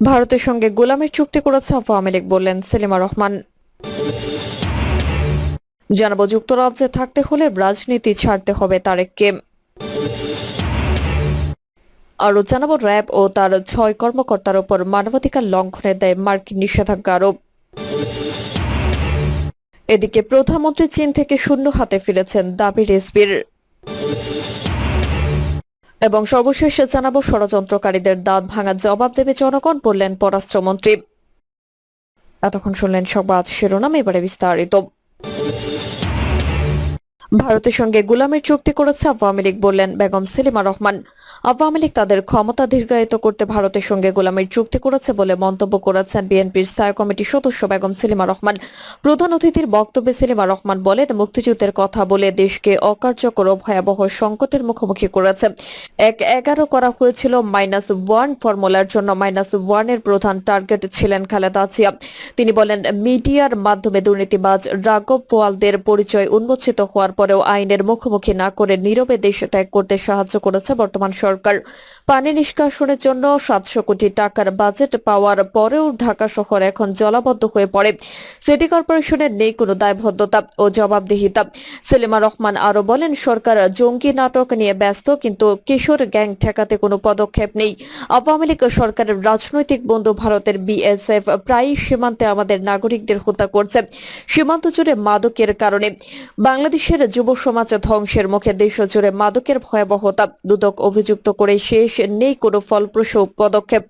ভারতের সঙ্গে গোলামের চুক্তি করেছে আওয়ামী লীগ, বললেন সেলিমা রহমান। জানাব, যুক্তরাজ্যে থাকতে হলে রাজনীতি ছাড়তে হবে তারেককে। আরও জানাব, র্যাব ও তার ছয় কর্মকর্তার ওপর মানবাধিকার লঙ্ঘনের দেয় মার্কিন নিষেধাজ্ঞা আরোপ। এদিকে প্রধানমন্ত্রী চীন থেকে শূন্য হাতে ফিরেছেন দাবি রেসবির। এবং সর্বশেষ জানাব ষড়যন্ত্রকারীদের দাঁত ভাঙার জবাব দেবে জনগণ, বললেন পররাষ্ট্রমন্ত্রী। এতক্ষণ শুনলেন সংবাদ শিরোনাম, এবারে বিস্তারিত। ভারতের সঙ্গে গুলামের চুক্তি করেছে আওয়ামী লীগ বললেন বেগম সেলিমা রহমান। আওয়ামী লীগ তাদের ক্ষমতা দীর্ঘায়িত করতে ভারতের সঙ্গে গোলামের চুক্তি করেছে বলে মন্তব্য করেছেন বিএনপির স্থায়ী কমিটির সদস্য বেগম সেলিমা রহমান। প্রধান অতিথির বক্তব্যে সেলিমা রহমান বলেন, মুক্তিযুদ্ধের কথা বলে দেশকে অকার্যকর ও ভয়াবহ সংকটের মুখোমুখি করেছে। এক এগারো করা হয়েছিল মাইনাস ওয়ান ফর্মুলার জন্য, মাইনাস ওয়ানের প্রধান টার্গেট ছিলেন খালেদা জিয়া। তিনি বলেন, মিডিয়ার মাধ্যমে দুর্নীতিবাজ রাঘব পোয়ালদের পরিচয় উন্মোচিত হওয়ার পরেও আইনের মুখোমুখি না করে নীরবে দেশ ত্যাগ করতে সাহায্য করেছে বর্তমান সরকার। পানি নিষ্কাশনের জন্য সাতশো কোটি টাকার বাজেট পাওয়ার পরেও ঢাকা শহর এখন জলাবদ্ধ হয়ে পড়ে। সিটি কর্পোরেশনের নেই কোনো দায়বদ্ধতা ও জবাবদিহিতা। সেলিমা রহমান আরও বলেন, সরকার জঙ্গি নাটক নিয়ে ব্যস্ত, কিন্তু কিশোর গ্যাং ঠেকাতে কোনো পদক্ষেপ নেই। আওয়ামী লীগ সরকারের রাজনৈতিক বন্ধু ভারতের বিএসএফ প্রায়ই সীমান্তে আমাদের নাগরিকদের হত্যা করছে। সীমান্ত জুড়ে মাদকের কারণে। বাংলাদেশের যুব সমাজ ধ্বংসের মুখে দেশ জুড়ে মাদকের ভয়াবহতা, দুদক অভিযুক্ত করে শেষ নেই কোনো ফলপ্রসূ পদক্ষেপ।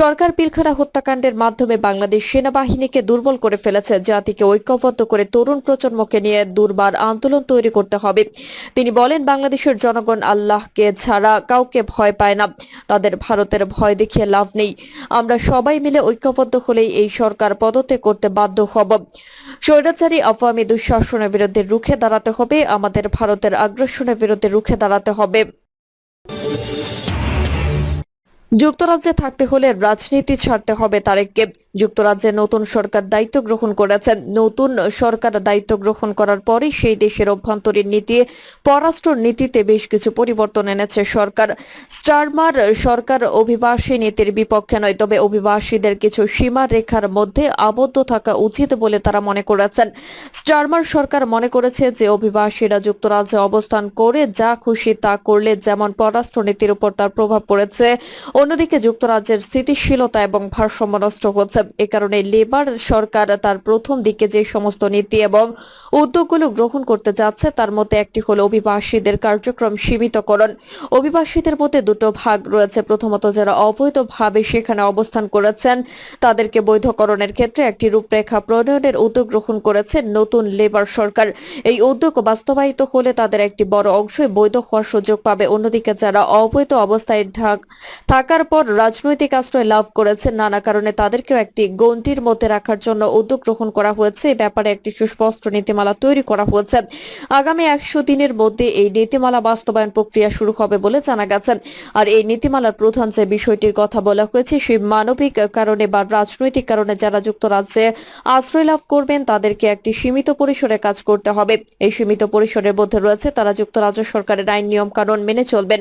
সরকার পিলখানা হত্যাকাণ্ডের মাধ্যমে বাংলাদেশ সেনাবাহিনীকে দুর্বল করে ফেলেছে, জাতিকে ঐক্যবদ্ধ করে তরুণ প্রজন্মকে নিয়ে দুর্বার আন্দোলন তৈরি করতে হবে। তিনি বলেন, বাংলাদেশের জনগণ আল্লাহকে ছাড়া কাউকে ভয় পায় না। তাদের ভারতের ভয় দেখিয়ে লাভ নেই। আমরা সবাই মিলে ঐক্যবদ্ধ হলেই এই সরকার পদত্যাগ করতে বাধ্য হব। স্বৈরাচারী আওয়ামী দুঃশাসনের বিরুদ্ধে রুখে দাঁড়াতে হবে, আমাদের ভারতের আগ্রাসনের বিরুদ্ধে রুখে দাঁড়াতে হবে। যুক্তরাজ্যে থাকতে হলে রাজনীতি ছাড়তে হবে তারেককে। যুক্তরাজ্যে নতুন সরকার দায়িত্ব গ্রহণ করেছেন। নতুন সরকার দায়িত্ব গ্রহণ করার পরে সেই দেশের অভ্যন্তরীণ নীতি, পররাষ্ট্র নীতিতে বেশ কিছু পরিবর্তন এনেছে সরকার। স্টারমার সরকার অভিবাসী নীতির বিপক্ষে নয়, তবে অভিবাসীদের কিছু সীমা রেখার মধ্যে আবদ্ধ থাকা উচিত বলে তারা মনে করেছেন। স্টারমার সরকার মনে করেছে যে অভিবাসীরা যুক্তরাজ্যে অবস্থান করে যা খুশি তা করলে যেমন পররাষ্ট্রনীতির উপর তার প্রভাব পড়েছে, অন্যদিকে যুক্তরাজ্যের স্থিতিশীলতা এবং ভারসাম্য নষ্ট হচ্ছে। এ কারণে লেবার সরকার তার প্রথম দিকে যে সমস্ত নীতি এবং উদ্যোগগুলো গ্রহণ করতে যাচ্ছে, তার মধ্যে একটি হলো অভিবাসীদের কার্যক্রম সীমিতকরণ। অভিবাসীদের মধ্যে দুটো ভাগ রয়েছে। প্রথমত যারা অবৈধভাবে সেখানে অবস্থান করেছেন, তাদেরকে বৈধকরণের ক্ষেত্রে একটি রূপরেখা প্রণয়নের উদ্যোগ গ্রহণ করেছে নতুন লেবার সরকার। এই উদ্যোগ বাস্তবায়িত হলে তাদের একটি বড় অংশই বৈধ হওয়ার সুযোগ পাবে। অন্যদিকে যারা অবৈধ অবস্থায় থাকার পর রাজনৈতিক আশ্রয় লাভ করেছে নানা কারণে তাদেরকেও একটি গণ্ডির মধ্যে রাখার জন্য উদ্যোগ গ্রহণ করা হয়েছে। এই ব্যাপারে একটি সুস্পষ্ট নীতিমালা তৈরি করা হয়েছে। আগামী একশো দিনের মধ্যে এই নীতিমালা বাস্তবায়ন প্রক্রিয়া শুরু হবে বলে জানা গেছে। আর এই নীতিমালার প্রধান যে বিষয়টির কথা বলা হয়েছে, সেই মানবিক কারণে বা রাজনৈতিক কারণে যারা যুক্তরাজ্যে আশ্রয় লাভ করবেন, তাদেরকে একটি সীমিত পরিসরে কাজ করতে হবে। এই সীমিত পরিসরের মধ্যে রয়েছে তারা যুক্তরাজ্য সরকারের আইন নিয়ম কানুন মেনে চলবেন।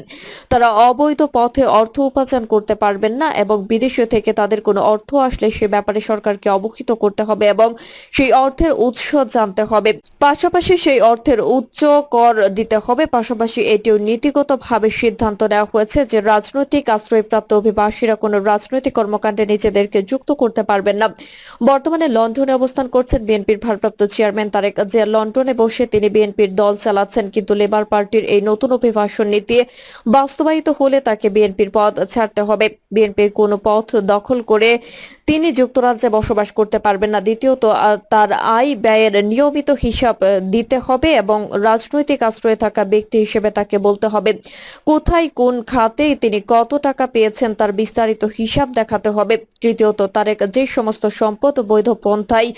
তারা অবৈধ পথে অর্থ উপার্জন করতে পারবেন না এবং বিদেশ থেকে তাদের কোনো অর্থ আসলে সে ব্যাপারে সরকারকে অবহিত করতে হবে এবং সেই অর্থের উৎস জানতে হবে। পাশাপাশি সেই অর্থের উচ্চ কর দিতে হবে। পাশাপাশি এটিও নীতিগতভাবে সিদ্ধান্ত নেওয়া হয়েছে যে রাজনৈতিক আশ্রয়প্রাপ্ত অভিবাসীরা কোনো রাজনৈতিক কর্মকাণ্ডে নিজেদেরকে যুক্ত করতে পারবেন না। বর্তমানে লন্ডনে অবস্থান করছেন বিএনপির ভারপ্রাপ্ত চেয়ারম্যান তারেক জিয়া লন্ডনে বসে তিনি বিএনপির দল চালাচ্ছেন, কিন্তু লেবার পার্টির এই নতুন অভিবাসন নীতি বাস্তবায়িত হলে তাকে বিএনপির পদ ছাড়তে হবে। বিএনপির কোনো পথ দখল করে তিনি যুক্তরাজ্যে বসবাস করতে পারবেন না। দ্বিতীয়ত তার আয় ব্যয়ের নিয়মিত হিসাব দিতে হবে এবং রাজনৈতিক আশ্রয়ে থাকা ব্যক্তি হিসেবে তাকে বলতে হবে। কোথায় কোন খাতে তিনি কত টাকা পেয়েছেন তার বিস্তারিত হিসাব দেখাতে হবে। তৃতীয়ত, তারেক যে সমস্ত সম্পদ বৈধ পন্থায়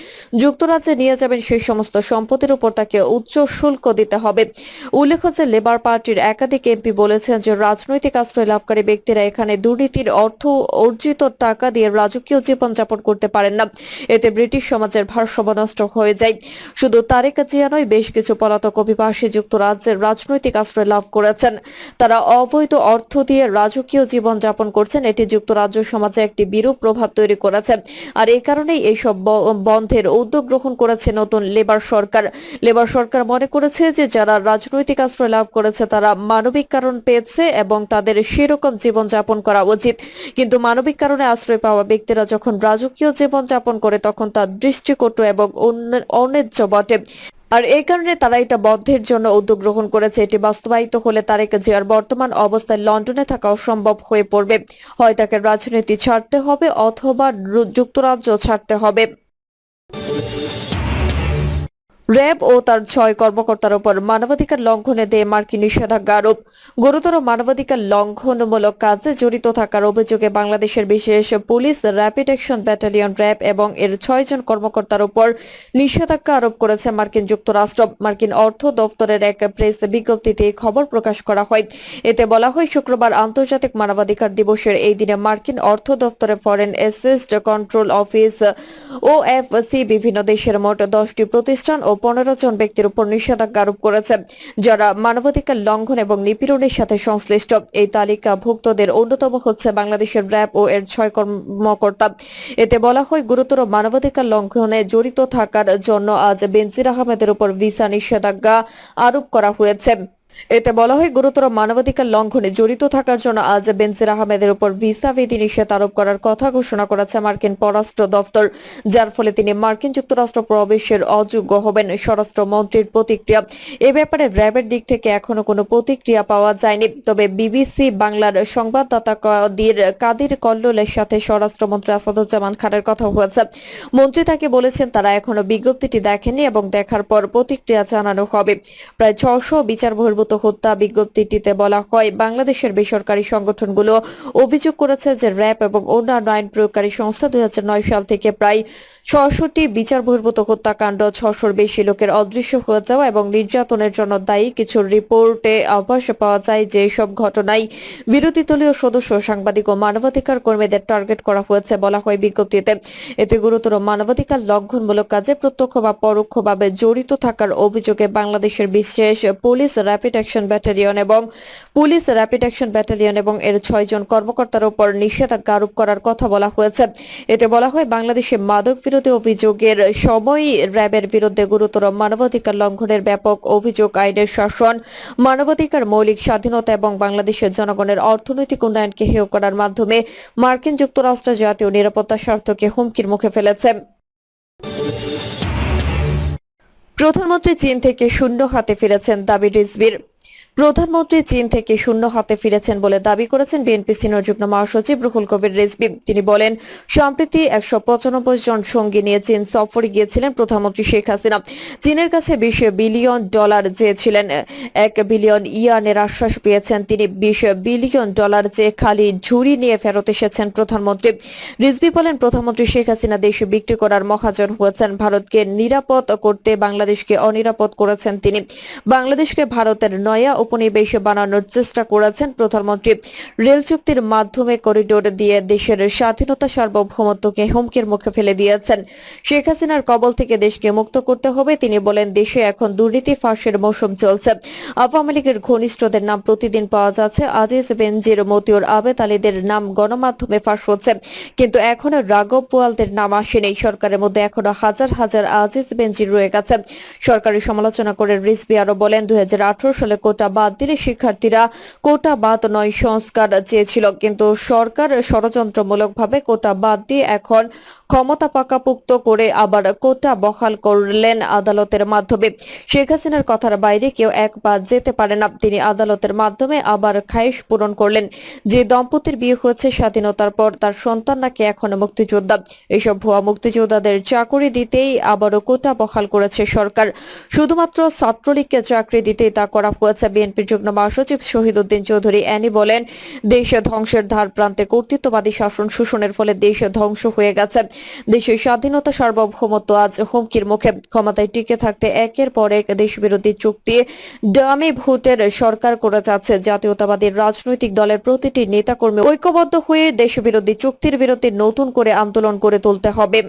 যুক্তরাজ্যে নিয়ে যাবেন, সেই সমস্ত সম্পদের উপর তাকে উচ্চ শুল্ক দিতে হবে। উল্লেখ্য যে, লেবার পার্টির একাধিক এমপি বলেছেন যে, রাজনৈতিক আশ্রয় লাভকারী ব্যক্তিরা এখানে দুর্নীতির অর্থ অর্জিত টাকা দিয়ে রাজকীয় জীবনযাপন যাপন করতে পারেন না। এতে ব্রিটিশ সমাজের ভারসাম্য নষ্ট হয়ে যায়। শুধু তারেক জিয়া নয়, বেশ কিছু পলাতক অভিবাসী যুক্তরাজ্যের রাজনৈতিক আশ্রয় লাভ করেছেন। তারা অবৈধ অর্থ দিয়ে রাজকীয় জীবন যাপন করছেন। এটি যুক্তরাজ্য সমাজে একটি বিরূপ প্রভাব তৈরি করেছে। আর এই কারণেই এইসব বন্ধের উদ্যোগ গ্রহণ করেছে নতুন লেবার সরকার। লেবার সরকার মনে করেছে যে যারা রাজনৈতিক আশ্রয় লাভ করেছে, তারা মানবিক কারণ পেয়েছে এবং তাদের সেরকম জীবন যাপন করা উচিত। কিন্তু মানবিক কারণে আশ্রয় পাওয়া ব্যক্তিরা যখন রাজকীয় জীবন যাপন করে, তখন তার দৃষ্টিকটু এবং অন্য- অন্যায্য বটে। আর এই কারণে তারা এটা বদ্ধের জন্য উদ্যোগ গ্রহণ করেছে। এটি বাস্তবায়িত হলে তারেক জিয়ার বর্তমান অবস্থায় লন্ডনে থাকা অসম্ভব হয়ে পড়বে। হয় তাকে রাজনীতি ছাড়তে হবে অথবা যুক্তরাজ্য ছাড়তে হবে। র্যাব ও তার ছয় কর্মকর্তার উপর মানবাধিকার লঙ্ঘনে দিয়ে মার্কিন নিষেধাজ্ঞা আরোপ। গুরুতর মানবাধিকার লঙ্ঘনমূলক কাজে জড়িত থাকার অভিযোগে বাংলাদেশের বিশেষ police rapid action battalion RAB এবং এর ছয়জন কর্মকর্তার উপর নিষেধাজ্ঞা আরোপ করেছে মার্কিন যুক্তরাষ্ট্র। মার্কিন অর্থ দফতরের এক প্রেস বিজ্ঞপ্তিতে খবর প্রকাশ করা হয়। এতে বলা হয়, শুক্রবার আন্তর্জাতিক মানবাধিকার দিবসের এই দিনে মার্কিন অর্থ দফতরের ফরেন অ্যাসেসড কন্ট্রোল অফিস ও এফসি বিভিন্ন দেশের মোট দশটি প্রতিষ্ঠান ও পনেরো জন ব্যক্তির উপর নিষেধাজ্ঞা আরোপ করেছে, যারা মানবাধিকার লঙ্ঘন এবং নিপীড়নের সাথে সংশ্লিষ্ট। এই তালিকা ভুক্তদের অন্যতম হচ্ছে বাংলাদেশের র্যাব ও এর ছয় কর্মকর্তা। এতে বলা হয়, গুরুতর মানবাধিকার লঙ্ঘনে জড়িত থাকার জন্য আজ বেনজির আহমেদের উপর ভিসা নিষেধাজ্ঞা আরোপ করা হয়েছে। এতে বলা হয়, গুরুতর মানবাধিকার লঙ্ঘনে জড়িত থাকার জন্য আজ বেনজির আহমেদের উপর ভিসা বিধি নিষেধ আরোপ করার কথা ঘোষণা করেছে মার্কিন পররাষ্ট্র দফতর যার ফলে তিনি মার্কিন যুক্তরাষ্ট্র প্রবেশের অযোগ্য হবেন স্বরাষ্ট্র মন্ত্রীর প্রতিক্রিয়া। এ ব্যাপারে র্যাবের দিক থেকে এখনও কোনো প্রতিক্রিয়া পাওয়া যায়নি। তবে বিবিসি বাংলার সংবাদদাতা কাদির কাদির কল্লোলের সাথে স্বরাষ্ট্রমন্ত্রী আসাদুজ্জামান খানের কথা হয়েছে। মন্ত্রী তাকে বলেছেন, তারা এখনও বিজ্ঞপ্তিটি দেখেননি এবং দেখার পর প্রতিক্রিয়া জানানো হবে। প্রায় ছশো বিচার বহির্ভূত হত্যা বিজ্ঞপ্তিটিতে বলা হয়, বাংলাদেশের বেসরকারি সংগঠনগুলো অভিযোগ করেছে যে র্যাব এবং অন্যান্য আইন প্রয়োগকারী সংস্থা দুই সাল থেকে প্রায় ছশোটি বিচার বহির্ভূত হত্যাকাণ্ড, ছশোর বেশি লোকের অদৃশ্য হয়ে যাওয়া এবং নির্যাতনের জন্য দায়ী কিছু রিপোর্টে আভাস পাওয়া যায় যে এসব ঘটনায় বিরোধী দলীয় সদস্য, সাংবাদিক ও মানবাধিকার কর্মীদের টার্গেট করা হয়েছে বলা হয় বিজ্ঞপ্তিতে। এতে গুরুতর মানবাধিকার লঙ্ঘনমূলক কাজে প্রত্যক্ষ বা পরোক্ষভাবে জড়িত থাকার অভিযোগে বাংলাদেশের বিশেষ পুলিশ র্যাপিড অ্যাকশন ব্যাটালিয়ন এবং পুলিশ র্যাপিড অ্যাকশন ব্যাটালিয়ন এবং এর ছয়জন কর্মকর্তার উপর নিষেধাজ্ঞা আরোপ করার কথা বলা হয়েছে। এতে বলা হয়, বাংলাদেশে মাদক বিরোধী অভিযোগের সময় র্যাবের বিরুদ্ধে গুরুতর মানবাধিকার লঙ্ঘনের ব্যাপক অভিযোগ, আইনের শাসন, মানবাধিকার, মৌলিক স্বাধীনতা এবং বাংলাদেশের জনগণের অর্থনৈতিক উন্নয়নকে হেয় করার মাধ্যমে মার্কিন যুক্তরাষ্ট্র জাতীয় নিরাপত্তা স্বার্থকে হুমকির মুখে ফেলেছে। প্রধানমন্ত্রী চীন থেকে শূন্য হাতে ফিরেছেন দাবি রিজভির প্রধানমন্ত্রী চীন থেকে শূন্য হাতে ফিরেছেন বলে দাবি করেছেন বিএনপি সিনিয়র যুগ্ম মহাসচিব রুহুল কবির রিজভি। তিনি বলেন, সম্প্রতি একশো পঁচানব্বই জন সঙ্গী নিয়ে চীন সফরে গিয়েছিলেন প্রধানমন্ত্রী শেখ হাসিনা। চীনের কাছে বিশ বিলিয়ন ডলার চেয়েছিলেন, এক বিলিয়ন ইয়ানের আশ্বাস পেয়েছেন তিনি। বিশ বিলিয়ন ডলার চেয়ে খালি ঝুড়ি নিয়ে ফেরত এসেছেন প্রধানমন্ত্রী। রিজভি বলেন, প্রধানমন্ত্রী শেখ হাসিনা দেশে বিক্রি করার মহাজন হয়েছেন। ভারতকে নিরাপদ করতে বাংলাদেশকে অনিরাপদ করেছেন তিনি। বাংলাদেশকে ভারতের নয়া উপনিবেশ বানানোর চেষ্টা করেছেন প্রধানমন্ত্রী। রেল চুক্তির মাধ্যমে করিডোর দিয়ে দেশের স্বাধীনতা সার্বভৌমত্বকে হুমকির মুখে ফেলে দিয়েছেন। শেখ হাসিনার কবল থেকে দেশকে মুক্ত করতে হবে, তিনি বলেন দেশে এখন দুর্নীতি, ফাঁসের মৌসুম চলছে। আওয়ামী লীগের ঘনিষ্ঠদের নাম প্রতিদিন পাওয়া যাচ্ছে। আজিজ বেনজির মতিউর আবেদ আলীদের নাম গণমাধ্যমে ফাঁস হচ্ছে। কিন্তু এখনও রাঘব পোয়ালদের নাম আসেনি। সরকারের মধ্যে এখনও হাজার হাজার আজিজ বেনজির রয়ে গেছে। সরকারি সমালোচনা করে রিজভি আরও বলেন, দুই হাজার আঠারো সালে কোটা বাদ দিলে শিক্ষার্থীরা কোটা বাদ নয় সংস্কার চেয়েছিল। কিন্তু সরকার ষড়যন্ত্রমূলকভাবে কোটা বাদ দিয়ে এখন ক্ষমতা পাকাপুক্ত করে আবার কোটা বহাল করলেন আদালতের মাধ্যমে। শেখ হাসিনার কথার বাইরে কেউ এক পা যেতে পারে না। তিনি আদালতের মাধ্যমে আবার খায়েশ পূরণ করলেন। যে দম্পতির বিয়ে হয়েছে স্বাধীনতার পর তার সন্তান নাকি এখনও মুক্তিযোদ্ধা। এসব ভুয়া মুক্তিযোদ্ধাদের চাকরি দিতেই আবারও কোটা বহাল করেছে সরকার। শুধুমাত্র ছাত্রলীগকে চাকরি দিতেই তা করা হয়েছে। বিএনপির যুগ্ম মহাসচিব শহীদ উদ্দিন চৌধুরী অ্যানি বলেন, দেশে ধ্বংসের ধার প্রান্তে কর্তৃত্ববাদী শাসন শোষণের ফলে দেশ ধ্বংস হয়ে গেছে। দেশের স্বাধীনতা সার্বভৌমত্ব আজ হুমকির মুখে। ক্ষমতায় টিকে থাকতে একের পর এক দেশবিরোধী চুক্তি ডামি ভোটের সরকার করে যাচ্ছে। জাতীয়তাবাদী রাজনৈতিক দলের প্রতিটি নেতাকর্মী ঐক্যবদ্ধ হয়ে দেশবিরোধী চুক্তির বিরুদ্ধে নতুন করে আন্দোলন করে তুলতে হবে।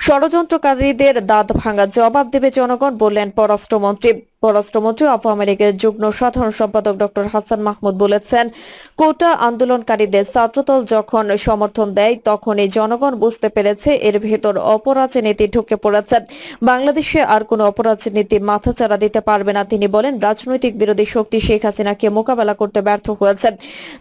ষড়যন্ত্রকারীদের দাঁত ভাঙা জবাব দেবে জনগণ বললেন পররাষ্ট্রমন্ত্রী। পররাষ্ট্রমন্ত্রী আওয়ামী লীগের যুগ্ম সাধারণ সম্পাদক ডক্টর হাসান মাহমুদ বলেছেন, কোটা আন্দোলনকারীদের ছাত্রদল যখন সমর্থন দেয়, তখনই জনগণ বুঝতে পেরেছে এর ভেতর অপরাজনীতি ঢুকে পড়েছে। বাংলাদেশে আর কোনো অপরাজনীতি মাথাচাড়া দিতে পারবে না, তিনি বলেন, রাজনৈতিক বিরোধী শক্তি শেখ হাসিনাকে মোকাবেলা করতে ব্যর্থ হয়েছে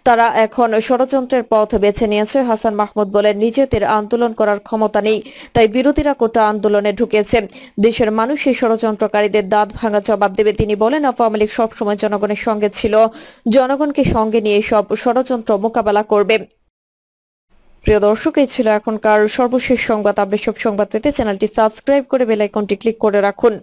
তারা এখন ষড়যন্ত্রের পথ বেছে নিয়েছে, হাসান মাহমুদ বলেন, নিজেদের আন্দোলন করার ক্ষমতা নেই, তাই বিরোধীরা কোটা আন্দোলনে ঢুকেছে। দেশের মানুষ এই ষড়যন্ত্রকারীদের দাঁত ভাঙা দেবে তিনি বলেন, আওয়ামী লীগ সবসময় জনগণের সঙ্গে ছিল। জনগণকে সঙ্গে নিয়ে সব ষড়যন্ত্র মোকাবেলা করবে। প্রিয় দর্শক, এই ছিল এখনকার সর্বশেষ সংবাদ। আপনি সব সংবাদ পেতে চ্যানেলটি সাবস্ক্রাইব করে বেল আইকনটি ক্লিক করে রাখুন।